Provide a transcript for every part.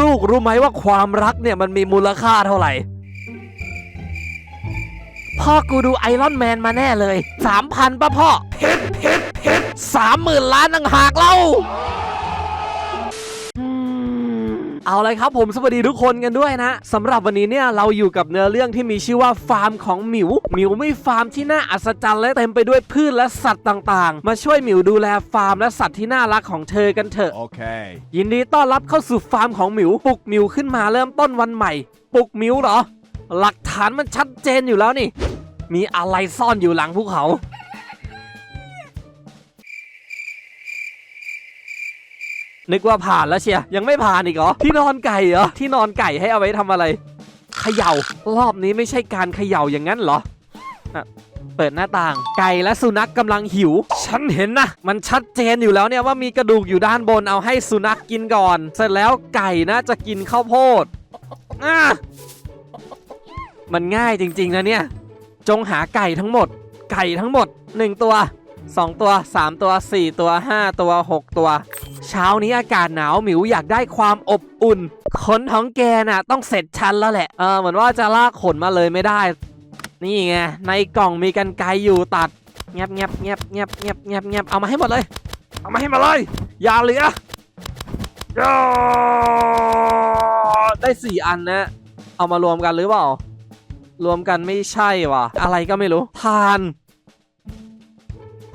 ลูกรู้ไหมว่าความรักเนี่ยมันมีมูลค่าเท่าไหร่ พ่อกูดูไอรอนแมนมาแน่เลย สามพันป่ะพ่อเพชรเพชรเพชรสามหมื่นล้านต่างหากเล่าอืม เอาเลยครับผมสวัสดีทุกคนกันด้วยนะสำหรับวันนี้เนี่ยเราอยู่กับเนื้อเรื่องที่มีชื่อว่าฟาร์มของหมิวหมิวมีฟาร์มที่น่าอัศจรรย์และเต็มไปด้วยพืชและสัตว์ต่างๆ มาช่วยหมิวดูแลฟาร์มและสัตว์ที่น่ารักของเธอกันเถอะ Okay. ยินดีต้อนรับเข้าสู่ฟาร์มของหมิวปลุกหมิวขึ้นมาเริ่มต้นวันใหม่ปลุกหมิวเหรอ หลักฐานมันชัดเจนอยู่แล้วนี่ มีอะไรซ่อนอยู่หลังภูเขา นึกว่าผ่านแล้วเชียยังไม่ผ่านอีกเหรอที่นอนไก่เหรอที่นอนไก่ให้เอาไว้ทำอะไรเขย่ารอบนี้ไม่ใช่การเขย่าอย่างนั้นเหรออเปิดหน้าต่าง ไก่และสุนัขกำลังหิว ฉันเห็นนะมันชัดเจนอยู่แล้วเนี่ยว่ามีกระดูกอยู่ด้านบนเอาให้สุนัขกินก่อน เสร็จแล้วไก่นะจะกินข้าวโพดอะมันง่ายจริง ๆ นะเนี่ย จงหาไก่ทั้งหมด ไก่ทั้งหมด1ตัว 2 ตัว 3 ตัว 4 ตัว 5 ตัว 6 ตัว เช้านี้อากาศหนาวหมิวอยากได้ความอบอุ่น ขนของแกน่ะ ต้องเสร็จชั้นแล้วแหละ เออเหมือนว่าจะลากขนมาเลยไม่ได้ นี่ไง ในกล่องมีกันไกรอยู่ตัดเงียบเงียบเงียบเงียบเงียบเงียบเงียบเอามาให้หมดเลย เอามาให้หมดเลย อย่าเหลือได้สี่อันนะ เอามารวมกันหรือเปล่า รวมกันไม่ใช่ว่ะ อะไรก็ไม่รู้ทาน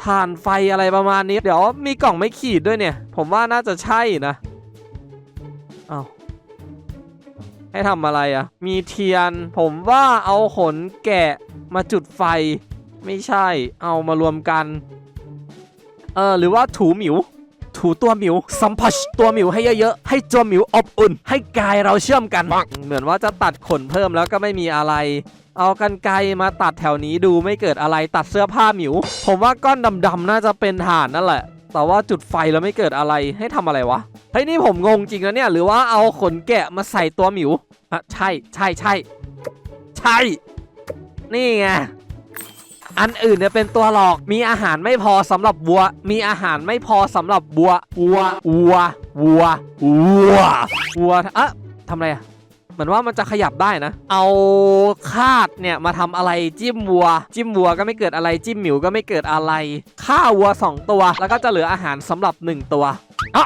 ทานไฟอะไรประมาณนี้ เดี๋ยวมีกล่องไม่ขีดด้วยเนี่ย ผมว่าน่าจะใช่นะเอาให้ทำอะไรอะ่ะ มีเทียน ผมว่าเอาขนแกะมาจุดไฟ ไม่ใช่ เอามารวมกัน เออหรือว่าถูหมิว ถูตัวหมิวสัมผัสตัวหมิวให้เยอะๆ ให้ตัวหมิวอบอุ่น ให้กายเราเชื่อมกัน เหมือนว่าจะตัดขนเพิ่มแล้วก็ไม่มีอะไร เอากันไกรมาตัดแถวนี้ดูไม่เกิดอะไรตัดเสื้อผ้าหมิว ผมว่าก้อนดำๆน่าจะเป็นถ่านนั่นแหละ แต่ว่าจุดไฟแล้วไม่เกิดอะไรให้ทำอะไรวะเฮ้ยนี่ผมงงจริงนะเนี่ยหรือว่าเอาขนแกะมาใส่ตัวหมิวอะใช่ใช่ใช่ใช่ นี่ไง อันอื่นเนี่ยเป็นตัวหลอก มีอาหารไม่พอสำหรับวัว มีอาหารไม่พอสำหรับวัว วัว วัว วัว วัว วัวอะทำอะไรอะเหมือนว่ามันจะขยับได้นะ เอาคาดเนี่ยมาทำอะไรจิ้มวัว จิ้มวัวก็ไม่เกิดอะไร จิ้มหมิวก็ไม่เกิดอะไร ฆ่าวัว 2 ตัว แล้วก็จะเหลืออาหารสำหรับ 1 ตัวอะ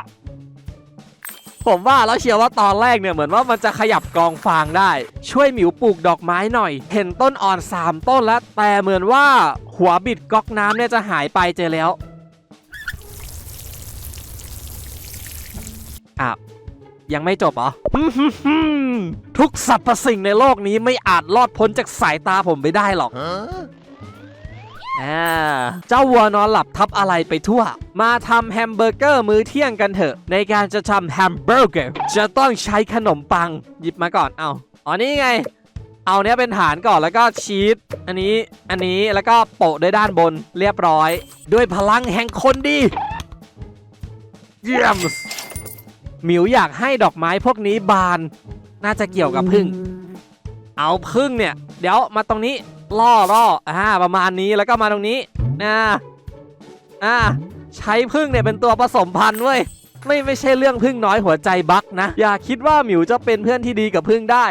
ผมว่าแล้วเชียร์ว่าตอนแรกเนี่ยเหมือนว่ามันจะขยับกองฟางได้ ช่วยหมิวปลูกดอกไม้หน่อย เห็นต้นอ่อน 3 ต้นแล้ว แต่เหมือนว่าหัวบิดก๊อกน้ำเนี่ยจะหายไปเจอแล้วอ้าวยังไม่จบเหรอ ทุกสรรพสิ่งในโลกนี้ไม่อาจรอดพ้นจากสายตาผมไปได้หรอก Huh? อ่าเจ้าวัวนอนหลับทับอะไรไปทั่ว มาทำแฮมเบอร์เกอร์มื้อเที่ยงกันเถอะ ในการจะทำแฮมเบอร์เกอร์จะต้องใช้ขนมปัง หยิบมาก่อน เอาอ๋อนี่ไง เอาเนี้ยเป็นฐานก่อนแล้วก็ชีสอันนี้อันนี้แล้วก็โปะด้วยด้านบนเรียบร้อย ด้วยพลังแห่งคนดี เยี่ยมหมิวอยากให้ดอกไม้พวกนี้บาน น่าจะเกี่ยวกับพึ่ง เอาพึ่งเนี่ย เดี๋ยวมาตรงนี้ ล่อล่ออ่าประมาณนี้แล้วก็มาตรงนี้นะอ่าใช้พึ่งเนี่ยเป็นตัวผสมพันธุ์เว้ยไม่ไม่ใช่เรื่องพึ่งน้อยหัวใจบักนะ อย่าคิดว่าหมิวจะเป็นเพื่อนที่ดีกับพึ่งได้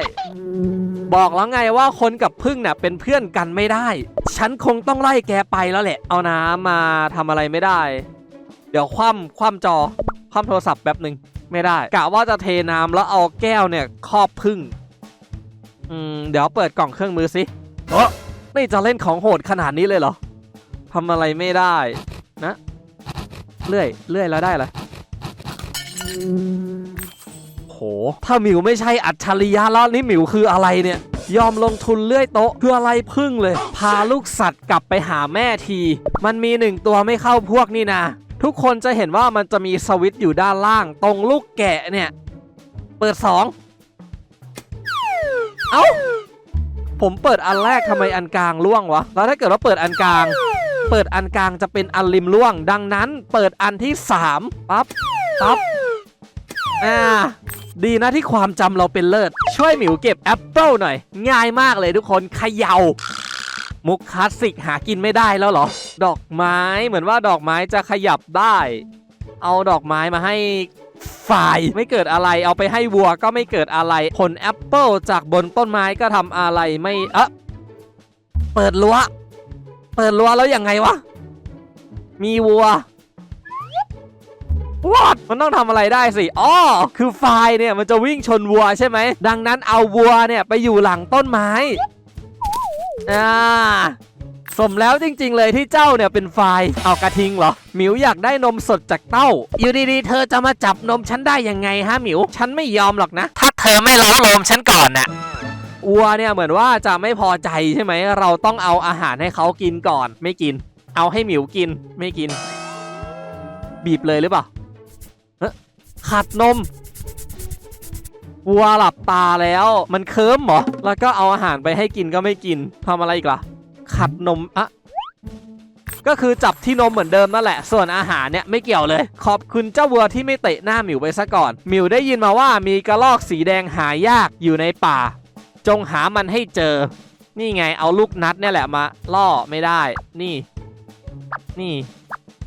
บอกแล้วไงว่าคนกับพึ่งเนี่ยเป็นเพื่อนกันไม่ได้ ฉันคงต้องไล่แกไปแล้วแหละ เอาน้ำมาทำอะไรไม่ได้ เดี๋ยวคว่ำคว่ำจอคว่ำโทรศัพท์แป๊บหนึ่งไม่ได้กะว่าจะเทน้ำแล้วเอาแก้วเนี่ยครอบพึ่งอืมเดี๋ยวเปิดกล่องเครื่องมือสิเออ นี่จะเล่นของโหดขนาดนี้เลยเหรอทำอะไรไม่ได้นะเลื่อยเลื่อยแล้วได้เหรอโห ถ้าหมิวไม่ใช่อัจฉริยะแล้วนี่หมิวคืออะไรเนี่ย ยอมลงทุนเลื่อยโต๊ะเพื่ออะไรพึ่งเลย พาลูกสัตว์กลับไปหาแม่ที มันมีหนึ่งตัวไม่เข้าพวกนี่นะ ทุกคนจะเห็นว่ามันจะมีสวิตช์อยู่ด้านล่าง ตรงลูกแกะเนี่ย เปิดสอง เอ้า ผมเปิดอันแรกทำไมอันกลางล่วงวะ แล้วถ้าเกิดว่าเปิดอันกลาง เปิดอันกลางจะเป็นอันริมล่วง ดังนั้นเปิดอันที่3ปั๊บปั๊บอ่าดีนะที่ความจำเราเป็นเลิศ ช่วยหมิวเก็บแอปเปิลหน่อย ง่ายมากเลยทุกคนเขยา่ามุกคลาสสิกหากินไม่ได้แล้วหรอ ดอกไม้เหมือนว่าดอกไม้จะขยับได้ เอาดอกไม้มาให้ ไฟไม่เกิดอะไรเอาไปให้วัวก็ไม่เกิดอะไรผลแอปเปิลจากบนต้นไม้ก็ทำอะไรไม่เอะเปิดรั้วเปิดรั้วแล้วยังไงวะ มีวัว What มันต้องทำอะไรได้สิอ๋อคือไฟเนี่ยมันจะวิ่งชนวัวใช่ไหม ดังนั้นเอาวัวเนี่ยไปอยู่หลังต้นไม้ อ่า สมแล้วจริง ๆ เลยที่เจ้าเนี่ยเป็นไฟล์เอากระทิงเหรอหมิวอยากได้นมสดจากเต้า อยู่ดีๆ เธอจะมาจับนมฉันได้ยังไงฮะหมิว ฉันไม่ยอมหรอกนะ ถ้าเธอไม่ล้างนมฉันก่อนน่ะวัวเนี่ยเหมือนว่าจะไม่พอใจใช่ไหม เราต้องเอาอาหารให้เขากินก่อน ไม่กิน เอาให้หมิวกิน ไม่กิน บีบเลยหรือเปล่าเอ๊ะขัดนมวัวหลับตาแล้ว มันเคิมเหรอ แล้วก็เอาอาหารไปให้กินก็ไม่กินทำอะไรอีกล่ะ ขัดนมอะก็คือจับที่นมเหมือนเดิมนั่นแหละ ส่วนอาหารเนี่ยไม่เกี่ยวเลย ขอบคุณเจ้าวัวที่ไม่เตะหน้าหมิวไปซะก่อน หมิวได้ยินมาว่ามีกระรอกสีแดงหายากอยู่ในป่า จงหามันให้เจอ นี่ไงเอาลูกนัดเนี่ยแหละมา ล่อไม่ได้ นี่ นี่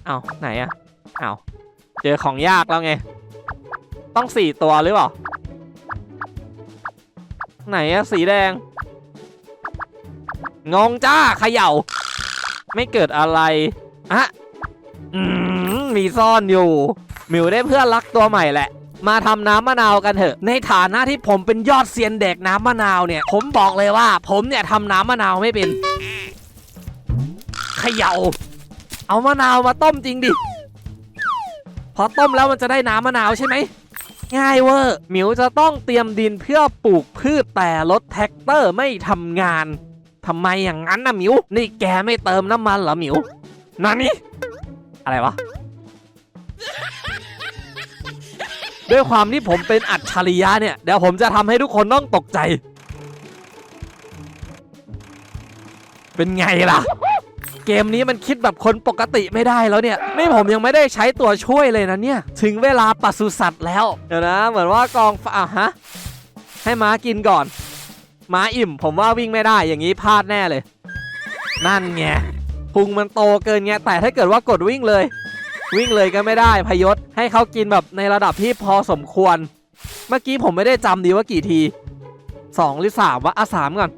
เอาไหนอะเอาเจอของยากแล้วไง ต้องสี่ตัวหรือเปล่า ไหนอะสีแดง งงจ้าเขย่า ไม่เกิดอะไรอะมมีซ่อนอยู่ มิวได้เพื่อนรักตัวใหม่แหละ มาทำน้ำมะนาวกันเถอะ ในฐานะที่ผมเป็นยอดเซียนเด็กน้ำมะนาวเนี่ย ผมบอกเลยว่า ผมเนี่ยทำน้ำมะนาวไม่เป็นเขย่า เอามะนาวมาต้มจริงดิ พอต้มแล้วมันจะได้น้ำมะนาวใช่ไหมง่ายเวอร์หมิวจะต้องเตรียมดินเพื่อปลูกพืชแต่รถแท็กเตอร์ไม่ทำงาน ทำไมอย่างนั้นนะหมิว นี่แกไม่เติมน้ำมันเหรอหมิวนั่นนี่อะไรวะ ด้วยความที่ผมเป็นอัจฉริยะเนี่ย เดี๋ยวผมจะทำให้ทุกคนต้องตกใจ เป็นไงล่ะ เกมนี้มันคิดแบบคนปกติไม่ได้แล้วเนี่ย นี่ผมยังไม่ได้ใช้ตัวช่วยเลยนะเนี่ย ถึงเวลาปศุสัตว์แล้ว เดี๋ยวนะ เหมือนว่ากองฟอะฮะ ให้ม้ากินก่อน ม้าอิ่ม ผมว่าวิ่งไม่ได้อย่างนี้พลาดแน่เลย นั่นไงพุงมันโตเกินไงแต่ถ้าเกิดว่ากดวิ่งเลย วิ่งเลยก็ไม่ได้พยศให้เขากินแบบในระดับที่พอสมควร เมื่อกี้ผมไม่ได้จำดีว่ากี่ทีสองหรือสามวะอะสามก่อน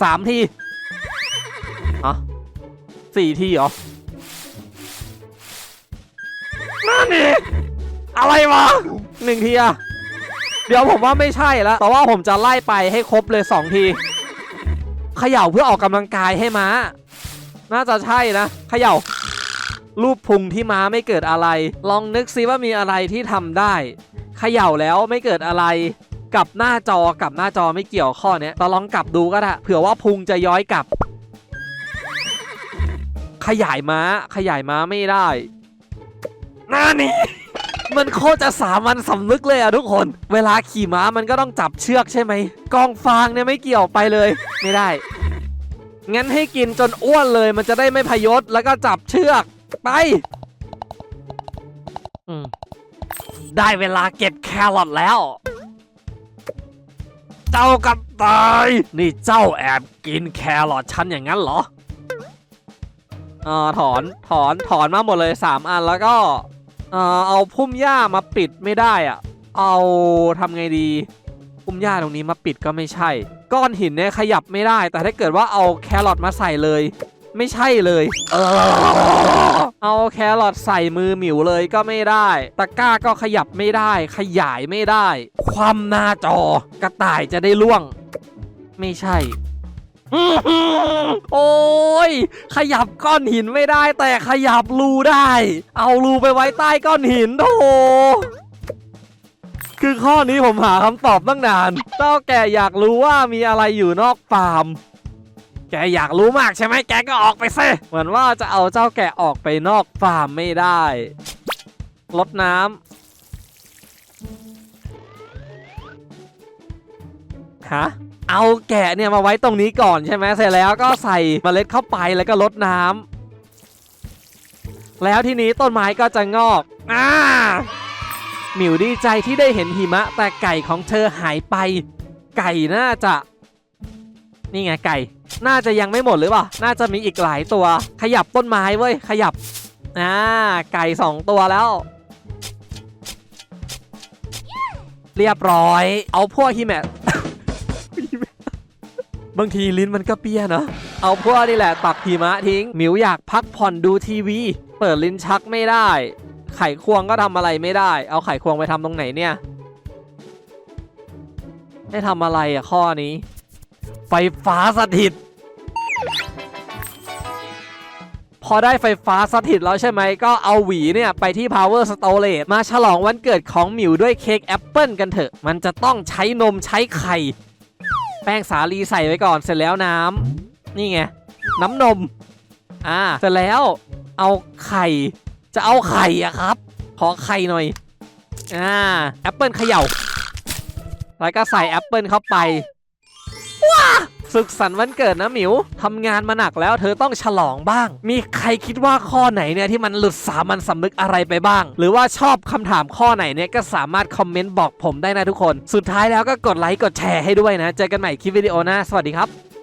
สามทีอ๋อสี่ทีเหรอนั่นนี่อะไรวะหนึ่งทีอะ เดี๋ยวผมว่าไม่ใช่แล้วแต่ว่าผมจะไล่ไปให้ครบเลยสองทีเขย่าเพื่อออกกำลังกายให้ม้า น่าจะใช่นะเขย่ารูปพุงที่ม้าไม่เกิดอะไร ลองนึกซิว่ามีอะไรที่ทำได้เขย่าแล้วไม่เกิดอะไรกลับหน้าจอกลับหน้าจอไม่เกี่ยวข้อเนี้ยแต่ลองกลับดูก็ได้เผื่อว่าพุงจะย้อยกลับ ขยายม้า ขยายม้าไม่ได้น่านี่ มันโคตรจะสามัญสำนึกเลยอะทุกคน เวลาขี่ม้ามันก็ต้องจับเชือกใช่ไหมกองฟางเนี่ยไม่เกี่ยวไปเลย ไม่ได้ งั้นให้กินจนอ้วนเลยมันจะได้ไม่พยศแล้วก็จับเชือกไปได้เวลาเก็บแครอทแล้ว เจ้ากระต่าย นี่เจ้าแอบกินแครอทฉันอย่างนั้นเหรออ่อถอนถอนถอนมาหมดเลย 3 อันแล้วก็ เอ่อเอาพุ่มหญ้ามาปิดไม่ได้อะเอาทำไงดี พุ่มหญ้าตรงนี้มาปิดก็ไม่ใช่ ก้อนหินเนี่ยขยับไม่ได้ แต่ถ้าเกิดว่าเอาแครอทมาใส่เลย ไม่ใช่เลย เออเอาแครอทใส่มือหมิวเลยก็ไม่ได้ ตะกร้าก็ขยับไม่ได้ ขยายไม่ได้ ความหน้าจอกระต่ายจะได้ล่วง ไม่ใช่ โอ้ย ขยับก้อนหินไม่ได้แต่ขยับรูได้ เอารูไปไว้ใต้ก้อนหินโธ่คือข้อนี้ผมหาคำตอบตั้งนานเจ้าแกอยากรู้ว่ามีอะไรอยู่นอกฟาร์ม แกอยากรู้มากใช่ไหมแกก็ออกไปซิเหมือนว่าจะเอาเจ้าแกออกไปนอกฟาร์มไม่ได้ ลดน้ำฮะ เอาแกะเนี่ยมาไว้ตรงนี้ก่อนใช่ไหมเสร็จแล้วก็ใส่เมล็ดเข้าไปแล้วก็ลดน้ำแล้วทีนี้ต้นไม้ก็จะงอกอ่าหมิวดีใจที่ได้เห็นหิมะ แต่ไก่ของเธอหายไป ไก่น่าจะ นี่ไงไก่ น่าจะยังไม่หมดหรือเปล่า น่าจะมีอีกหลายตัว ขยับต้นไม้เว้ยขยับอ่าไก่สองตัวแล้ว เรียบร้อย เอาพวกฮิมท บางทีลิ้นมันก็เปี้ยเนะเอาพวกนี่แหละตักหิมะทิ้งหมิวอยากพักผ่อนดูทีวี เปิดลิ้นชักไม่ได้ ไขควงก็ทำอะไรไม่ได้ เอาไขควงไปทำตรงไหนเนี่ยให้ทำอะไรอะข้อนี้ ไฟฟ้าสถิต พอได้ไฟฟ้าสถิตแล้วใช่ไหม ก็เอาหวีเนี่ย ไปที่ power storage มาฉลองวันเกิดของหมิวด้วยเค้กแอปเปิลกันเถอะ มันจะต้องใช้นมใช้ไข่ แป้งสาลีใส่ไว้ก่อนเสร็จแล้วน้ำนี่ไงน้ำนม อ่าเสร็จแล้วเอาไข่ จะเอาไข่อะครับ ขอไข่หน่อยอ่าแอปเปิลเขย่าแล้วก็ใส่แอปเปิลเข้าไปว้า สุขสันต์วันเกิดนะหมิวทำงานมาหนักแล้วเธอต้องฉลองบ้าง มีใครคิดว่าข้อไหนเนี่ยที่มันหลุดสามัญสำนึกอะไรไปบ้าง หรือว่าชอบคำถามข้อไหนเนี่ยก็สามารถคอมเมนต์บอกผมได้นะทุกคน สุดท้ายแล้วก็กดไลค์กดแชร์ให้ด้วยนะ เจอกันใหม่คลิปวิดีโอหน้าสวัสดีครับ